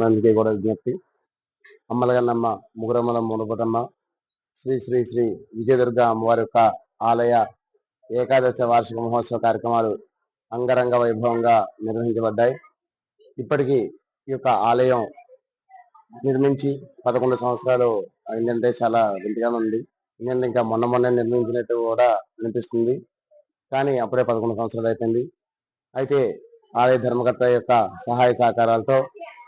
మందికి కూడా విజ్ఞప్తి. అమ్మలగన్నమ్మ ముగురమ్మల మునపటమ్మ శ్రీ శ్రీ శ్రీ విజయదుర్గ అమ్మవారి యొక్క ఆలయ ఏకాదశ వార్షిక మహోత్సవ కార్యక్రమాలు అంగరంగ వైభవంగా నిర్వహించబడ్డాయి. ఇప్పటికీ ఈ యొక్క ఆలయం నిర్మించి పదకొండు సంవత్సరాలు అయిందంటే చాలా వింతగా ఉంది. ఎందుకంటే ఇంకా మొన్న మొన్న నిర్మించినట్టు కూడా అనిపిస్తుంది. కానీ అప్పుడే పదకొండు సంవత్సరాలు అయిపోయింది. అయితే ఆలయ ధర్మకర్త యొక్క సహాయ సహకారాలతో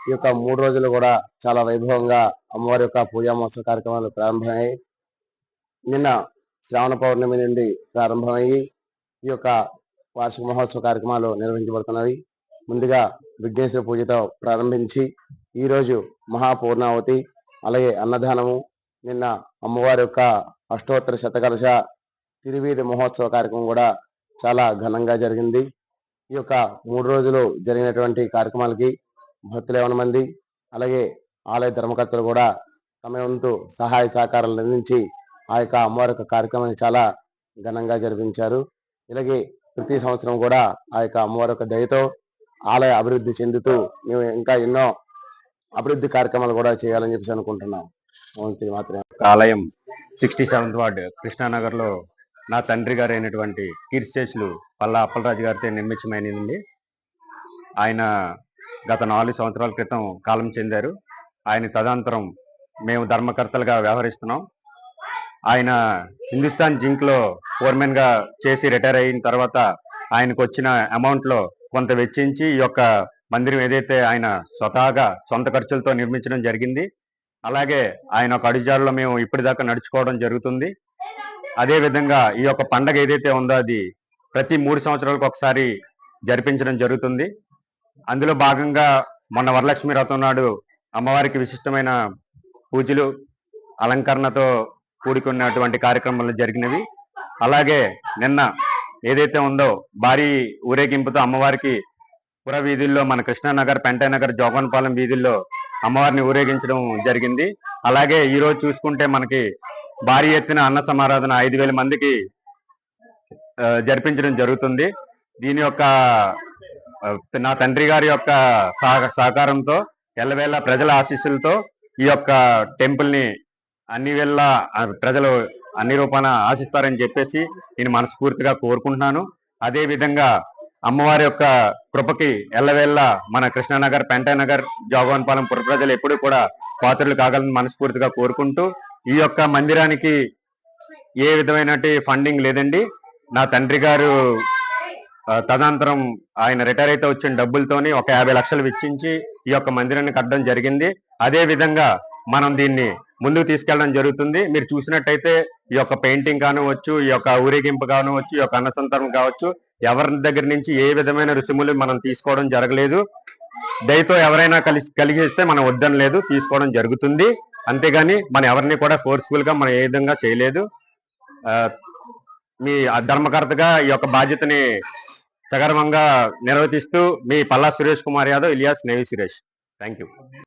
ఈ యొక్క మూడు రోజులు కూడా చాలా వైభవంగా అమ్మవారి యొక్క పూజా మహోత్సవ కార్యక్రమాలు ప్రారంభమయ్యాయి. నిన్న శ్రావణ పౌర్ణమి నుండి ప్రారంభమయ్యి ఈ యొక్క వార్షిక మహోత్సవ కార్యక్రమాలు నిర్వహించబడుతున్నవి. ముందుగా విఘ్నేశ్వర పూజతో ప్రారంభించి ఈరోజు మహాపూర్ణావతి అలాగే అన్నదానము నిన్న అమ్మవారి యొక్క అష్టోత్తర శతకలశ తిరువీధి మహోత్సవ కార్యక్రమం కూడా చాలా ఘనంగా జరిగింది. ఈ యొక్క మూడు రోజులు జరిగినటువంటి కార్యక్రమాలకి భక్తులు ఏమైనా మంది అలాగే ఆలయ ధర్మకర్తలు కూడా తమ వంతు సహాయ సహకారాలు అందించి ఆ యొక్క అమ్మవారి యొక్క కార్యక్రమాన్ని చాలా ఘనంగా జరిపించారు. ఇలాగే ప్రతి సంవత్సరం కూడా ఆ యొక్క అమ్మవారి యొక్క దయతో ఆలయ అభివృద్ధి చెందుతూ మేము ఇంకా ఎన్నో అభివృద్ధి కార్యక్రమాలు కూడా చేయాలని చెప్పేసి అనుకుంటున్నాం. శ్రీ మాత్రమే. ఆలయం సిక్స్టీ సెవెంత్ వార్డ్ కృష్ణానగర్లో నా తండ్రి గారు అయినటువంటి కీర్తిశేషులు పల్లా అప్పలరాజు గారితో నిర్మించమైనది ఆయన గత నాలుగు సంవత్సరాల క్రితం కాలం చెందారు. ఆయన తదనంతరం మేము ధర్మకర్తలుగా వ్యవహరిస్తున్నాం. ఆయన హిందుస్థాన్ జింక్లో ఫోర్మెన్గా చేసి రిటైర్ అయిన తర్వాత ఆయనకు వచ్చిన అమౌంట్లో కొంత వెచ్చించి ఈ యొక్క మందిరం ఏదైతే ఆయన స్వతహాగా సొంత ఖర్చులతో నిర్మించడం జరిగింది. అలాగే ఆయన ఒక అడుగుజాడలో మేము ఇప్పటిదాకా నడుచుకోవడం జరుగుతుంది. అదే విధంగా ఈ యొక్క పండగ ఏదైతే ఉందో అది ప్రతి మూడు సంవత్సరాలకు ఒకసారి జరిపించడం జరుగుతుంది. అందులో భాగంగా మొన్న వరలక్ష్మి రథం నాడు అమ్మవారికి విశిష్టమైన పూజలు అలంకరణతో కూడుకున్నటువంటి కార్యక్రమాలు జరిగినవి. అలాగే నిన్న ఏదైతే ఉందో భారీ ఊరేగింపుతో అమ్మవారికి పుర వీధుల్లో మన కృష్ణానగర్ పెంటనగర్ జోగన్పాలెం వీధుల్లో అమ్మవారిని ఊరేగించడం జరిగింది. అలాగే ఈరోజు చూసుకుంటే మనకి భారీ ఎత్తున అన్న సమారాధన ఐదు వేల మందికి జరిపించడం జరుగుతుంది. దీని యొక్క నా తండ్రి గారి యొక్క సహకారంతో ఎల్లవేళ ప్రజల ఆశీస్సులతో ఈ యొక్క టెంపుల్ని అన్ని వేళ ప్రజలు అన్ని రూపాన ఆశిస్తారని చెప్పేసి నేను మనస్ఫూర్తిగా కోరుకుంటున్నాను. అదే విధంగా అమ్మవారి యొక్క కృపకి ఎల్లవేళ్ళ మన కృష్ణానగర్ పెంటనగర్ జోగవన్పాలెం పుర ప్రజలు ఎప్పుడూ కూడా పాత్రలు కాగలని మనస్ఫూర్తిగా కోరుకుంటూ ఈ యొక్క మందిరానికి ఏ విధమైన ఫండింగ్ లేదండి. నా తండ్రి గారు తదనంతరం ఆయన రిటైర్ అయితే వచ్చిన డబ్బులతోని ఒక యాభై లక్షలు వెచ్చించి ఈ యొక్క మందిరాన్ని కట్టడం జరిగింది. అదే విధంగా మనం దీన్ని ముందుకు తీసుకెళ్ళడం జరుగుతుంది. మీరు చూసినట్టయితే ఈ యొక్క పెయింటింగ్ కానివచ్చు ఈ యొక్క ఊరేగింపు కానివచ్చు ఈ యొక్క అన్నసంతరం కావచ్చు ఎవరి దగ్గర నుంచి ఏ విధమైన రుసుములు మనం తీసుకోవడం జరగలేదు. దయతో ఎవరైనా కలిసి కలిగిస్తే మనం వద్దని లేదు తీసుకోవడం జరుగుతుంది. అంతేగాని మనం ఎవరిని కూడా ఫోర్స్ఫుల్గా మనం ఏ విధంగా చేయలేదు. మీ ధర్మకర్తగా ఈ యొక్క బాధ్యతని సగర్వంగా నిర్వర్తిస్తూ మీ పల్లా సురేష్ కుమార్ యాదవ్ ఇలియాస్ నేవి సురేష్. Thank you